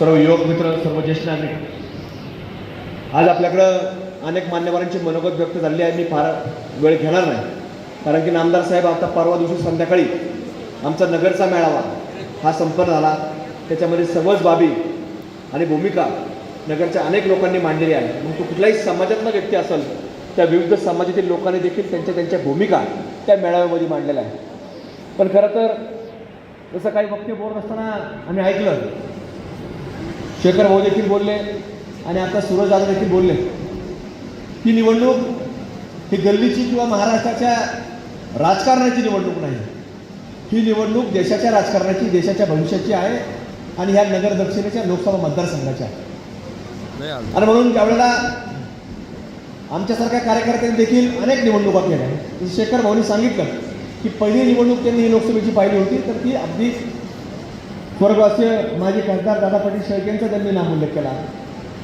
सर्व युवक मित्र सर्व ज्येष्ठ नागरिक आज आपल्याकडं अनेक मान्यवरांची मनोगत व्यक्त झालेली आहे. मी फार वेळ घेणार नाही. कारण की नामदार साहेब आता परवा दिवशी संध्याकाळी आमचा नगरचा मेळावा हा संपन्न झाला. त्याच्यामध्ये सर्वच बाबी आणि भूमिका नगरच्या अनेक लोकांनी मांडलेली आहे. मग तो कुठलाही समाजातला व्यक्ती असेल त्या विविध समाजातील लोकांनी देखील त्यांच्या त्यांच्या भूमिका त्या मेळाव्यामध्ये मांडलेल्या आहे पण खरं तर जसं काही वक्ते बोलत असताना आम्ही ऐकलं शेखर भाऊ देखील बोलले आणि आता सूरज दादा देखील बोलले. ही निवडणूक ही गल्लीची किंवा महाराष्ट्राच्या राजकारणाची निवडणूक नाही. ही निवडणूक देशाच्या राजकारणाची देशाच्या भविष्याची आहे आणि ह्या नगर दक्षिणेच्या लोकसभा मतदारसंघाच्या. आहे आणि म्हणून त्यावेळेला आमच्यासारख्या कार्यकर्त्यांनी देखील अनेक निवडणुका केल्या शेखर भाऊनी सांगितलं की पहिली निवडणूक त्यांनी ही लोकसभेची पाहिली होती तर ती अगदी स्वर्गवासीय माजी खासदार दादा पाटील शेळकेंचा त्यांनी नाम उल्लेख केला.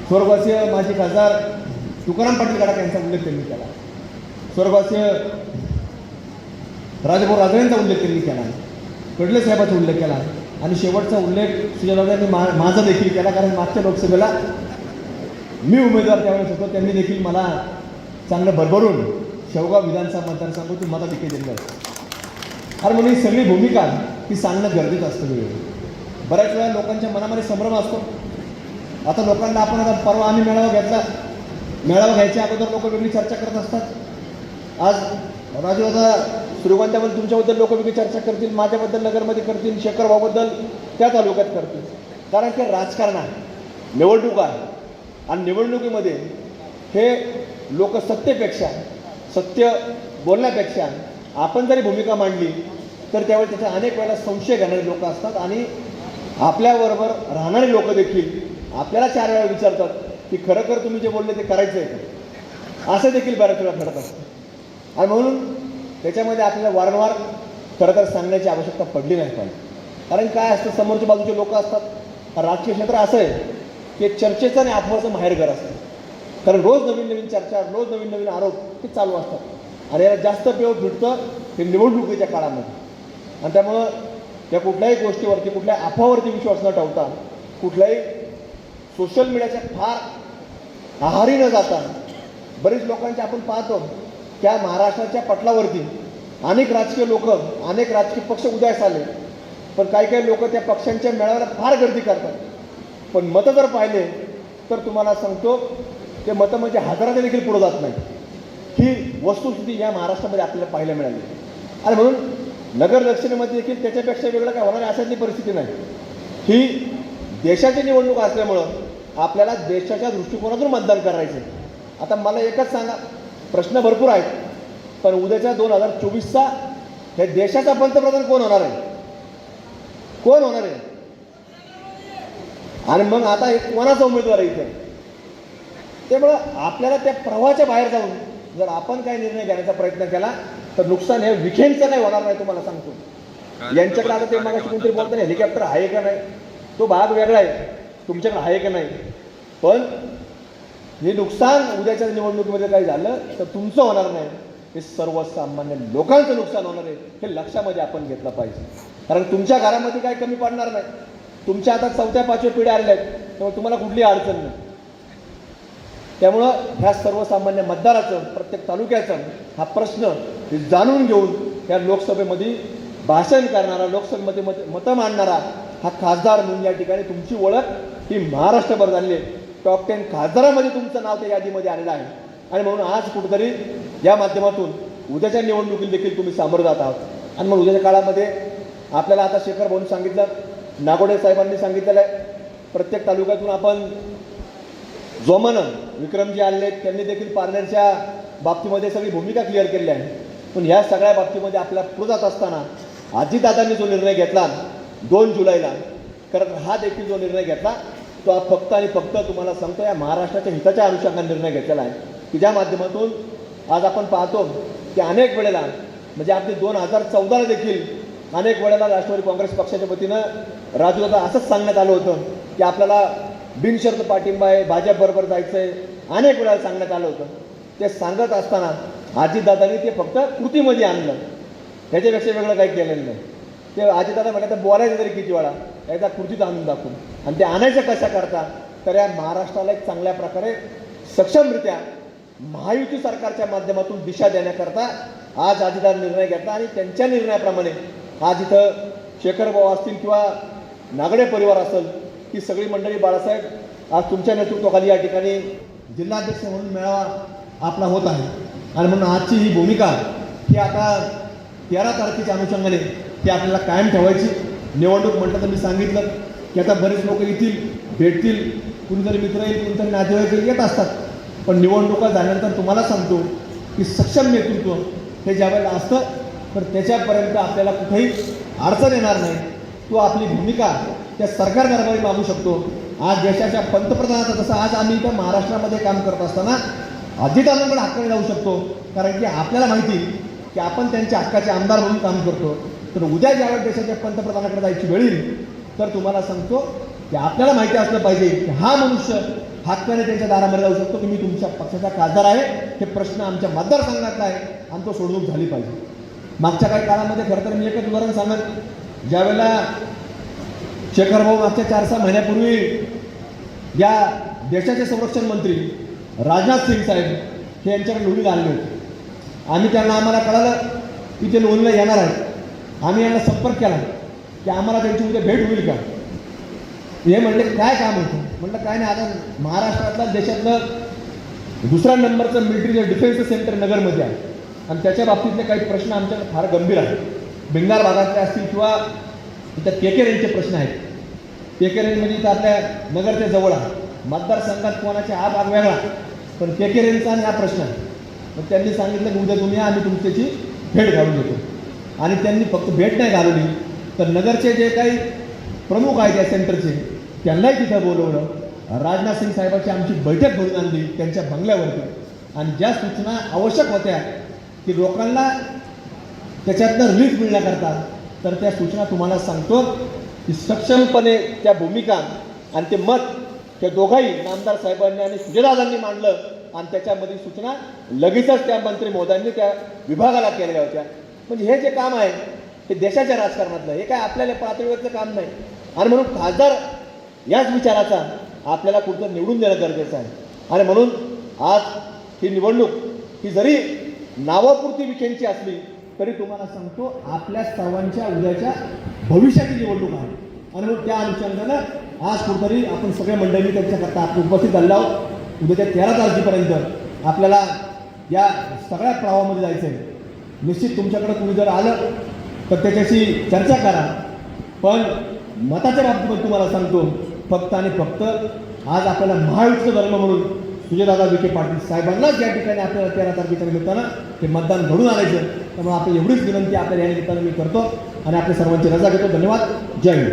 स्वर्गवासीय माजी खासदार तुकाराम पाटील गडाख यांचा उल्लेख त्यांनी केला. स्वर्गवासीय राजभाऊ राजळेंचा उल्लेख त्यांनी केला. कडले साहेबाचा उल्लेख केला. आणि शेवटचा उल्लेख सुजयदादांनी मा माझा देखील केला कारण मागच्या लोकसभेला मी उमेदवार त्यावेळेस होतो त्यांनी देखील मला चांगलं भरभरून शेवगाव विधानसभा मतदारसंघातून देखील दिलं. आणि म्हणून ही सगळी भूमिका ही सांगणं गरजेचं असतं वेळेवर. बऱ्याच वेळा लोकांच्या मनामध्ये संभ्रम असतो. आता लोकांना आपण आता परवा आम्ही मेळावा घेतला. मेळावा घ्यायच्या अगोदर लोक वेगळी चर्चा करत असतात. आज राजू आता तुमच्याबद्दल लोक वेगळी चर्चा करतील माझ्याबद्दल नगरमध्ये करतील शेखर भाऊबद्दल त्या तालुक्यात करतील. कारण ते राजकारण आहे निवडणूक आहे. आणि निवडणुकीमध्ये हे लोक सत्तेपेक्षा सत्य बोलण्यापेक्षा आपण जरी भूमिका मांडली तर त्यावेळी त्याच्या अनेक वेळेला संशय घेणारे लोक असतात. आणि आपल्याबरोबर राहणारे लोक देखील आपल्याला चार वेळा विचारतात की खरं खरं तुम्ही जे बोलले ते करायचं आहे का? असं देखील बऱ्याच वेळा घडत. असतं आणि म्हणून त्याच्यामध्ये आपल्याला वारंवार खरं तर सांगण्याची आवश्यकता पडली नाही पाहिजे. कारण काय असतं समोरच्या बाजूचे लोक असतात. राजकीय क्षेत्र असं आहे की चर्चेचं आणि अफवाचं माहेरघर असतं. कारण रोज नवीन नवीन चर्चा रोज नवीन नवीन आरोप हे चालू असतात. आणि याला जास्त पेव भेटतं हे निवडणुकीच्या काळामध्ये. आणि त्यामुळं त्या कुठल्याही गोष्टीवरती कुठल्याही अफवावरती विश्वास न ठेवता कुठल्याही सोशल मीडियाच्या फार आहारी न जाता बरीच लोकांचे आपण पाहतो त्या महाराष्ट्राच्या पटलावरती अनेक राजकीय लोक अनेक राजकीय पक्ष उदयास आले. पण काही काही लोक त्या पक्षांच्या मेळाव्याला फार गर्दी करतात. पण मतं जर पाहिले तर तुम्हाला सांगतो ते मतं म्हणजे हजाराने देखील पुढं जात नाही ही वस्तुस्थिती या महाराष्ट्रामध्ये आपल्याला पाहायला मिळाली. आणि म्हणून नगर दक्षिणेमध्ये देखील त्याच्यापेक्षा वेगळं काय होणार आहे अशातली परिस्थिती नाही. ही देशाची निवडणूक असल्यामुळं आपल्याला देशाच्या दृष्टिकोनातून मतदान करायचं आता मला एकच सांगा प्रश्न भरपूर आहेत पण उद्याच्या दोन हजार चोवीसचा हे देशाचा पंतप्रधान कोण होणार आहे? कोण होणार आहे? आणि मग आता एक कोणाचा उमेदवार आहे इथे? त्यामुळं आपल्याला त्या प्रवाहाच्या बाहेर जाऊन जर आपण काही निर्णय घेण्याचा प्रयत्न केला तर नुकसान हे विखेंचं काही होणार नाही तुम्हाला सांगतो. यांच्याकडे आता ते मग कोणतरी बोलताना हेलिकॉप्टर आहे का नाही? तो भाग वेगळा आहे. तुमच्याकडे आहे का नाही? पण हे नुकसान उद्याच्या निवडणुकीमध्ये काही झालं तर तुमचं होणार नाही. हे सर्वसामान्य लोकांचं नुकसान होणार आहे हे लक्षामध्ये आपण घेतलं पाहिजे. कारण तुमच्या घरामध्ये काही कमी पडणार नाही. तुमच्या आता चौथ्या पाचव्या पिढ्या आलेल्या आहेत त्यामुळे तुम्हाला कुठली अडचण नाही. त्यामुळं ह्या सर्वसामान्य मतदाराचं प्रत्येक तालुक्याचं हा प्रश्न हे जाणून घेऊन या लोकसभेमध्ये भाषण करणारा लोकसभेमध्ये मत मतं मांडणारा हा खासदार म्हणून या ठिकाणी तुमची ओळख ही महाराष्ट्रभर झालेली आहे. टॉप टेन खासदारामध्ये तुमचं नाव त्या यादीमध्ये आलेलं आहे. आणि म्हणून आज कुठेतरी या माध्यमातून उद्याच्या निवडणुकीत देखील तुम्ही सामोरं जात आहात. आणि मग उद्याच्या काळामध्ये आपल्याला आता शेखर भाऊन सांगितलं नागोडे साहेबांनी सांगितलेलं आहे प्रत्येक तालुक्यातून आपण जोमानं विक्रमजी आले त्यांनी देखील पार्लरच्या बाबतीमध्ये सगळी भूमिका क्लिअर केली आहे. पण ह्या सगळ्या बाबतीमध्ये आपल्याला पुढे जात असताना आजीदादांनी जो निर्णय घेतला दोन जुलैला कारण हा देखील जो निर्णय घेतला तो हा फक्त आणि फक्त तुम्हाला सांगतो या महाराष्ट्राच्या हिताच्या अनुषंगाने निर्णय घेतलेला आहे. की ज्या माध्यमातून आज आपण पाहतो की अनेक वेळेला म्हणजे अगदी दोन हजार चौदाला देखील अनेक वेळेला राष्ट्रवादी काँग्रेस पक्षाच्या वतीनं राजूला असंच सांगण्यात आलं होतं की आपल्याला बिनशर्त पाठिंबा आहे भाजपबरोबर जायचं आहे अनेक वेळेला सांगण्यात आलं होतं. ते सांगत असताना आजीदादांनी ते फक्त कृतीमध्ये आणलं. त्याच्यापेक्षा वेगळं काही केलेलं नाही. ते आजीदादा म्हटलं तर बोलायचं तरी किती वेळा? एकदा कृतीत आणून दाखवून. आणि ते आणायचं कशा करता? तर या महाराष्ट्राला एक चांगल्या प्रकारे सक्षमरित्या महायुती सरकारच्या माध्यमातून दिशा देण्याकरता आज आजीदार निर्णय घेतला आणि त्यांच्या निर्णयाप्रमाणे आज इथं शेखरभाऊ असतील किंवा नागडे परिवार असेल ही सगळी मंडळी बाळासाहेब आज तुमच्या नेतृत्वाखाली या ठिकाणी जिल्हाध्यक्ष म्हणून मेळावा आपला होत आहे. आणि म्हणून आजची ही भूमिका ही आता तेरा तारखेच्या अनुषंगाने ती आपल्याला कायम ठेवायची. निवडणूक म्हटलं तर मी सांगितलं की आता बरेच लोक येतील भेटतील कुणीतरी मित्र येईल कुणीतरी नातेवाईक येईल, येत असतात. पण निवडणुका झाल्यानंतर तुम्हाला सांगतो की सक्षम नेतृत्व हे ज्यावेळेला असतं तर त्याच्यापर्यंत आपल्याला कुठेही अडचण येणार नाही. तो आपली भूमिका त्या सरकार दरबारी मागू शकतो. आज देशाच्या पंतप्रधानाचं जसं आज आम्ही इथं महाराष्ट्रामध्ये काम करत असताना अजितांकडे हक्काने जाऊ शकतो. कारण की आपल्याला माहिती की आपण त्यांच्या हक्काचे आमदार म्हणून काम करतो. तर उद्या ज्यावेळेस देशाच्या पंतप्रधानाकडे जायची वेळ येईल तर तुम्हाला सांगतो की आपल्याला माहिती असलं पाहिजे की हा मनुष्य हक्काने त्यांच्या दारामध्ये जाऊ शकतो की मी तुमच्या पक्षाचा खासदार आहे. हे प्रश्न आमच्या मतदारसंघातला आहे. आणि तो सोडवणूक झाली पाहिजे. मागच्या काही काळामध्ये खरं तर मी एकच उदाहरण सांगत ज्यावेळेला शेखर भाऊ मागच्या चार सहा महिन्यापूर्वी या देशाचे संरक्षण मंत्री राजनाथ सिंग साहेब हे यांच्याकडे लोणीला आले होते. आम्ही त्यांना आम्हाला कळालं की ते लोणीला येणार आहेत. आम्ही यांना संपर्क केला की आम्हाला त्यांची उद्या भेट होईल का? हे म्हणले काय काम होतं म्हटलं काय नाही आता महाराष्ट्रातलं देशातलं दुसऱ्या नंबरचं मिलिटरीचं डिफेन्स सेंटर नगरमध्ये आहे. आणि त्याच्या बाबतीतले काही प्रश्न आमच्याकडे फार गंभीर आहेत. बेंगार भागातले असतील किंवा इथं केके रेंजचे प्रश्न आहेत. केके रेंज म्हणजे इथं आपल्या नगरच्या जवळ आहे. मतदारसंघात कोणाच्या हा भाग वेगळा. पण केकेरेंचा आणि हा प्रश्न आहे. मग त्यांनी सांगितलं की उद्या तुम्ही आम्ही तुमच्याची भेट घालून देतो आणि त्यांनी फक्त भेट नाही घालवली तर नगरचे जे काही प्रमुख आहेत या सेंटरचे त्यांनाही तिथं बोलवलं. राजनाथ सिंग साहेबांची आमची बैठक भरून आणली त्यांच्या बंगल्यावरती. आणि ज्या सूचना आवश्यक होत्या की लोकांना त्याच्यातनं रिलीफ मिळण्याकरता तर त्या सूचना तुम्हाला सांगतो की सक्षमपणे त्या भूमिका आणि ते मत त्या दोघाही नामदार साहेबांनी आणि सुजयदादांनी मांडलं आणि त्याच्यामध्ये सूचना लगेचच त्या मंत्री महोदयांनी त्या विभागाला केलेल्या होत्या. म्हणजे हे जे काम आहे हे देशाच्या राजकारणातलं हे काय आपल्याला पातळीवरचं काम नाही. आणि म्हणून खासदार याच विचाराचा आपल्याला कुठं निवडून देणं गरजेचं आहे. आणि म्हणून आज ही निवडणूक ही जरी नावापुरती विखेंची असली तरी तुम्हाला सांगतो आपल्या सर्वांच्या उद्याच्या भविष्याची निवडणूक आहे. आणि मग त्या अनुषंगानं आज कुठेतरी आपण सगळ्या मंडळी त्यांच्याकरता आपण उपस्थित झालेलो आहोत. उद्याच्या तेरा तारखेपर्यंत आपल्याला या सगळ्या प्रवाहामध्ये जायचं आहे निश्चित तुमच्याकडे तुम्ही जर आलं तर त्याच्याशी चर्चा करा. पण मताच्या बाबतीत तुम्हाला सांगतो फक्त आणि फक्त आज आपल्याला महायुक्त धर्म म्हणून सुजयदादा विखे पाटील साहेबांनाच या ठिकाणी आपल्याला तेरा तारखेच्या निमित्तानं ते मतदान घडून आणायचं. त्यामुळे आपली एवढीच विनंती आपल्याला या निमित्तानं मी करतो आणि आपल्या सर्वांची रजा घेतो. धन्यवाद. जय हिंद.